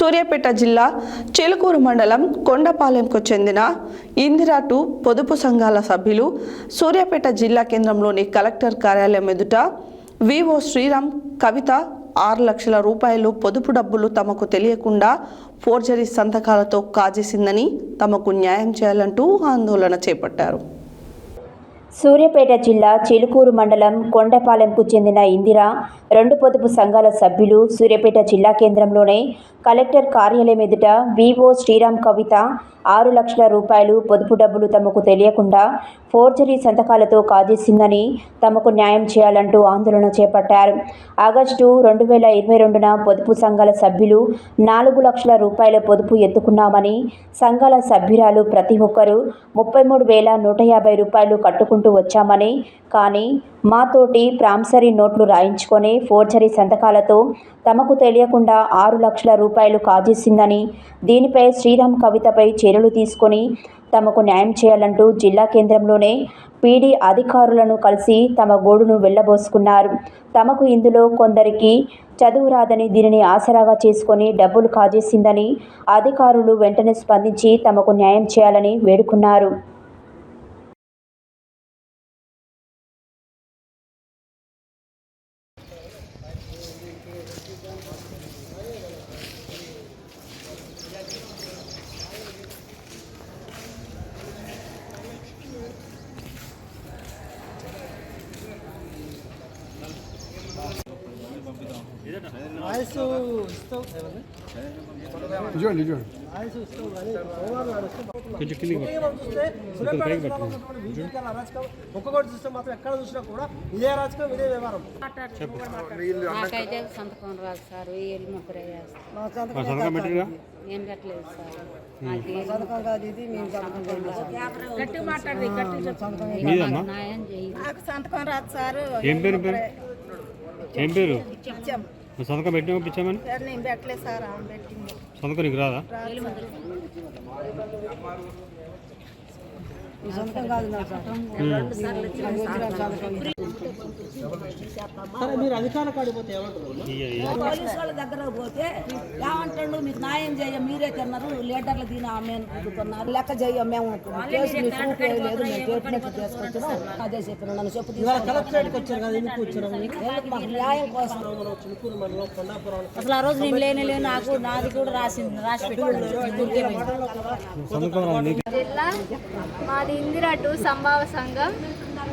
సూర్యాపేట జిల్లా చిలుకూరు మండలం కొండపాలెంకు చెందిన ఇందిరాటు పొదుపు సంఘాల సభ్యులు సూర్యాపేట జిల్లా కేంద్రంలోని కలెక్టర్ కార్యాలయం ఎదుట వివో శ్రీరామ్ కవిత ఆరు లక్షల రూపాయలు పొదుపు డబ్బులు తమకు తెలియకుండా ఫోర్జరీ సంతకాలతో కాజేసిందని తమకు న్యాయం చేయాలంటూ ఆందోళన చేపట్టారు. సూర్యాపేట జిల్లా చిలుకూరు మండలం కొండపాలెంకు చెందిన ఇందిర రెండు పొదుపు సంఘాల సభ్యులు సూర్యాపేట జిల్లా కేంద్రంలోనే కలెక్టర్ కార్యాలయం ఎదుట వివో శ్రీరామ్ కవిత ఆరు లక్షల రూపాయలు పొదుపు డబ్బులు తమకు తెలియకుండా ఫోర్జరీ సంతకాలతో కాజేసిందని తమకు న్యాయం చేయాలంటూ ఆందోళన చేపట్టారు. ఆగస్టు రెండు వేల ఇరవై రెండున పొదుపు సంఘాల సభ్యులు నాలుగు లక్షల రూపాయల పొదుపు ఎత్తుకున్నామని సంఘాల సభ్యురాలు ప్రతి ఒక్కరూ ముప్పై మూడు వేల నూట యాభై రూపాయలు కట్టుకుంటూ వచ్చామని కానీ మాతోటి ప్రాంసరీ నోట్లు రాయించుకొని ఫోర్జరీ సంతకాలతో తమకు తెలియకుండా ఆరు లక్షల రూపాయలు కాజేసిందని దీనిపై శ్రీరామ్ కవితపై చర్యలు తీసుకొని తమకు న్యాయం చేయాలంటూ జిల్లా కేంద్రంలోనే పీడీ అధికారులను కలిసి తమ గోడును వెళ్ళబోసుకున్నారు తమకు ఇందులో కొందరికి చదువు రాదని దీనిని ఆసరాగా చేసుకొని డబ్బులు కాజేసిందని అధికారులు వెంటనే స్పందించి తమకు న్యాయం చేయాలని వేడుకున్నారు ఆయుష్ ఇస్తావు ఇదిగోండి ఇదిగోండి ఆయుష్ ఇస్తావు కానీ సోమవారం నాడు వస్తే ముఖ్యంగా మనం చూస్తే సూర్యాపేట ఉన్నటువంటి విజయనగరం అరాచకం ఒక్కొక్కటి చూస్తే మాత్రం ఎక్కడ చూసినా కూడా ఇదే అరాచకం ఇదే వ్యవహారం. నాకైతే సంతకం రాదు సార్ ముగ్గురే నేను కట్టలేదు. సార్. నాకు సంతకం రాదు. సారు. ఏం పేరు ఏం పేరు? సంతకం పెట్టిన పంపించామని? సార్ నేను పెట్టలేదు సార్ ఆమె పెట్టింది. సంతకం నీకు రాదా సరే. మీరు అధికార కాడికి పోలీసు వాళ్ళ దగ్గర పోతే ఏమంటాడు మీకు న్యాయం చేయ మీరే తిన్నారు లీడర్లు దీని ఆమె అనుకుంటున్నారు లెక్క చేయ మేము కేసు మీ ప్రూఫ్ లేదు మేము చెప్పినట్టు చేసుకొచ్చినాం అదే చెప్పిన నన్ను చెప్పు ఇవాళ కలెక్టరేట్కి వచ్చారు కదా ఎందుకు వచ్చారు మాకు న్యాయం కోసం అసలు ఆ రోజు నేను లేని లేని నాకు నాది కూడా రాసింది రాసి పెట్టుకున్నాను జిల్లా మాది ఇందిరా టూ సంభావ సంఘం.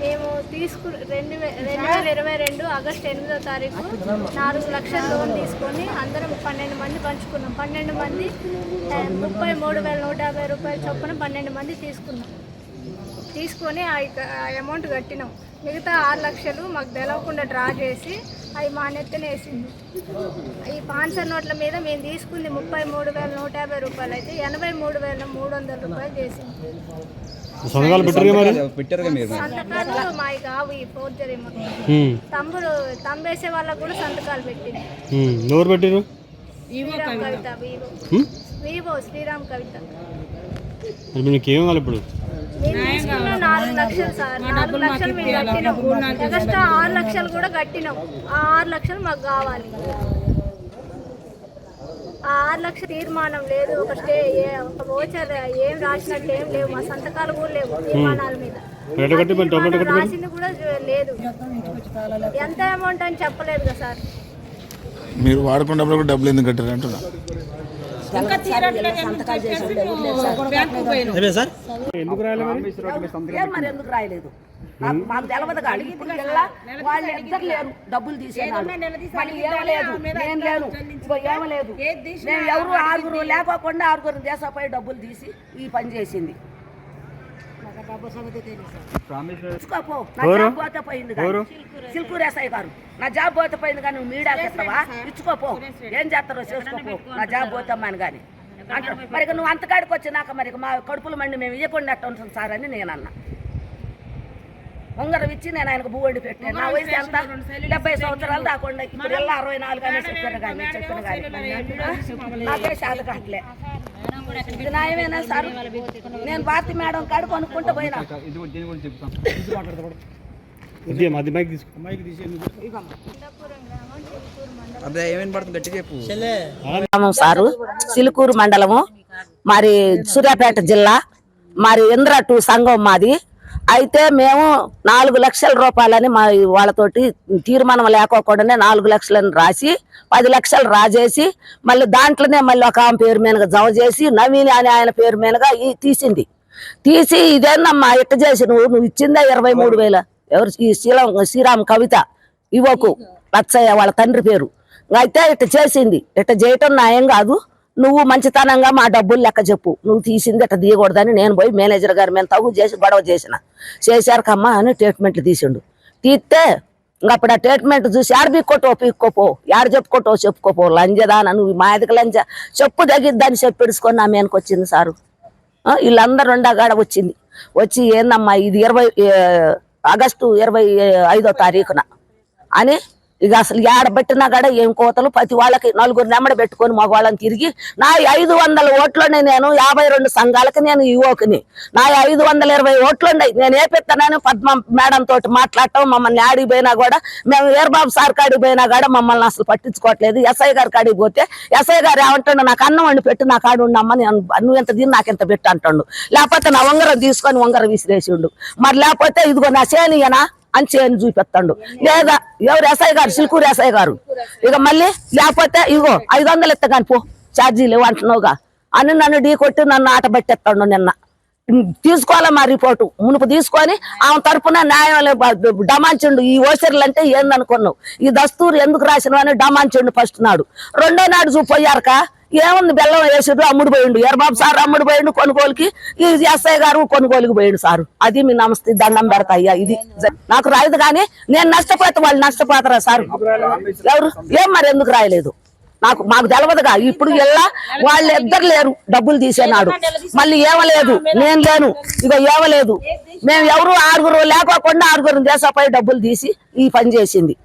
మేము తీసుకు రెండు రెండు వేల ఇరవై రెండు ఆగస్టు ఎనిమిదో తారీఖు నాలుగు లక్షల లోన్ తీసుకొని అందరం పన్నెండు మంది పంచుకున్నాం. పన్నెండు మంది ముప్పై మూడు వేల నూట యాభై రూపాయల చొప్పున పన్నెండు మంది తీసుకున్నాం. తీసుకొని ఆ అమౌంట్ కట్టినాం. మిగతా ఆరు లక్షలు మాకు తెలవకుండా డ్రా చేసి అవి మా నెత్తినేసింది ఈ పాన్సర్ నోట్ల మీద మేము తీసుకుంది ముప్పై మూడు వేల నూట యాభై రూపాయలు అయితే ఎనభై మూడు వేల మూడు వందల రూపాయలు చేసింది. సంతకాలు పెట్టరుగా మరి? సంతకాలు కావు ఈ ఫోర్జరీ తమ్ముడు తంబేసే వాళ్ళకు కూడా సంతకాలు పెట్టింది. ఎవరు పెట్టిరు శ్రీరామ్ కవిత. వివో. శ్రీరామ్ కవిత. మరి మీకు ఏం కావాలి ఇప్పుడు? నాలుగు లక్షలు సార్. నాలుగు లక్షలు మేము కట్టినాం. ఆరు లక్షలు కూడా కట్టినాం. ఆ ఆరు లక్షలు మాకు కావాలి. ఆ ఆరు లక్షల తీర్మానం లేదు ఒక స్టే ఏ- ఒక ఓచర్ ఏం రాసినట్టు ఏం లేవు మా సంతకాలు కూడా లేవు తీర్మానాల మీద? రాసింది కూడా లేదు. ఎంత అమౌంట్ అని చెప్పలేదు కదా సార్. మీరు వాడుకున్నప్పుడు కూడా డబ్బులు ఎందుకు కట్టారు అంటున్నా. ఎందుకు రాయాలి మరి? ఏం మరి ఎందుకు రాయలేదు? నాకు మాకు తెలవదుగా. అడిగి వెళ్ళా ఇద్దరు లేరు డబ్బులు మళ్ళీ ఏమలేదు నేను లేను. ఏమలేదు ఎవరు ఆరుగురు లేకోకుండా ఆరుగురు దేశపై డబ్బులు తీసి ఈ పని చేసింది. సిల్కూరు ఎస్ఐ గారు. నా జాబ్ పోతే పోయింది కానీ నువ్వు మీడియాకి ఇస్తావా? ఇచ్చుకోపో ఏం చేస్తారో చేసుకోపో నా జాబ్ పోతామని కానీ. మరి నువ్వు అంతకాడికి వచ్చినాక మరి మా కడుపుల మండి మేము ఇవ్వకుండా ఉంటుంది సార్ అని నేను అన్నా ఉంగరం ఇచ్చి నేను ఆయనకు భూ వండి పెట్టాను. నా వయసు ఎంత? డెబ్బై సంవత్సరాలు దాకుండా ఇప్పుడు ఎలా అరవై నాలుగు అని చెప్పాను కానీ చెప్పాను కానీ. నాకే శాత కాట్లే ఇది న్యాయమేనా సార్? నేను భారతి మేడం కాడు కొనుక్కుంటూ పోయినా. సారు సిలుకూరు మండలము మరి సూర్యాపేట జిల్లా మరి ఇంద్ర టూ సంఘం మాది. అయితే మేము నాలుగు లక్షల రూపాయలని మా వాళ్ళతోటి తీర్మానం లేకోకుండానే నాలుగు లక్షలని రాసి పది లక్షలు రాజేసి మళ్ళీ దాంట్లోనే మళ్ళీ ఒక ఆమె పేరు మీదగా జమ చేసి నవీన్ అని ఆయన పేరు మీదగా ఈ తీసింది. తీసి ఇదేనమ్మా ఇట్ట చేసి నువ్వు నువ్వు ఇచ్చిందా ఇరవై మూడు వేల. ఎవరు ఈ శ్రీరామ్ శ్రీరామ్ కవిత ఇవ్వకు. లచ్చయ్య వాళ్ళ తండ్రి పేరు. అయితే ఇట్ట చేసింది. ఇట్ట చేయటం న్యాయం కాదు. నువ్వు మంచితనంగా మా డబ్బులు లెక్క చెప్పు. నువ్వు తీసింది ఇట్ట తీయకూడదని నేను పోయి మేనేజర్ గారి మీద తగు చేసి గొడవ చేసిన. చేశారకమ్మా అని ట్రీట్మెంట్లు తీసిండు. తీస్తే ఇంక అప్పుడు ఆ ట్రీట్మెంట్ చూసి ఆడ పీక్కోటో పీక్కోపో ఆడ చెప్పుకోటో చెప్పుకోపో లంజదాన నువ్వు మా ఎదక లంజ చెప్పు తగ్గిద్దని చెప్పిడుచుకొని నా మీదకి వచ్చింది సారు. ఆ, వీళ్ళందరూ ఉండగాడ వచ్చింది. వచ్చి ఏందమ్మా ఇది ఇరవై ఆగస్టు ఇరవై ఐదో తారీఖున అని ఇక అసలు ఏడబెట్టినా కూడా ఏం కోతలు? ప్రతి వాళ్ళకి నలుగురు నెమ్మడి పెట్టుకొని మగవాళ్ళని తిరిగి నా ఐదు వందల ఓట్లోనే నేను యాభై రెండు సంఘాలకి నేను యువకుని నా ఐదు వందల ఇరవై ఓట్లున్నాయి నేను ఏ పెత్తనాను పద్మ మేడం తోటి మాట్లాడటం మమ్మల్ని ఆడికి పోయినా కూడా మేము వీరబాబు సార్ కాడికి పోయినా కూడా మమ్మల్ని అసలు పట్టించుకోవట్లేదు. ఎస్ఐ గారి కాడికి పోతే ఎస్ఐ గారు ఏమంటాడు నాకు అన్నం వండి పెట్టి నా కాడు ఉండమ్మా నేను నువ్వు ఎంత తిని నాకు ఎంత పెట్టు అంటాడు. లేకపోతే నా ఉంగరం తీసుకొని ఉంగరం విసిరేసిండు. మరి లేకపోతే ఇదిగో నా చేనియనా అని చేయని చూపిస్తాడు లేదా ఎవరు ఎస్ఐ గారు? సిల్కూరు ఎస్ఐ గారు. ఇక మళ్ళీ లేకపోతే ఇగో ఐదు వందలు ఇస్తా కానీ పో ఛార్జీలు లేవు అంటున్నావుగా. అని నన్ను ఢీ కొట్టి నన్ను ఆట పెట్టేస్తాడు నిన్న. తీసుకోవాలా మా రిపోర్టు? మునుపు తీసుకొని ఆమె తరపున న్యాయం డమాంచిండు ఈ ఓసర్లు అంటే ఏందనుకున్నావు? ఈ దస్తూరు ఎందుకు రాసినవని అని ఫస్ట్ నాడు. రెండో నాడు చూపోయారుక ఏముంది బెల్లం వేసాడు అమ్ముడు పోయిండు. ఎర్రబాబు సార్ అమ్ముడు పోయిండు కొనుగోలుకి. ఈ ఎస్ఐ గారు కొనుగోలుకి పోయిండు సారు. అది మీ నమస్తే దండం పెడతా అయ్యా ఇది. నాకు రాయదు కానీ నేను నష్టపోతే వాళ్ళు నష్టపోతారా సారు? ఎవరు? ఏం మరి ఎందుకు రాయలేదు? నాకు మాకు తెలవదుగా. ఇప్పుడు ఎలా వాళ్ళు ఇద్దరు లేరు డబ్బులు తీసేనాడు. మళ్ళీ ఏమలేదు? నేను లేను. ఇక ఏమలేదు? మేము ఎవరు ఆరుగురు లేకోకుండా ఆరుగురు దేశపై డబ్బులు తీసి ఈ పని చేసింది.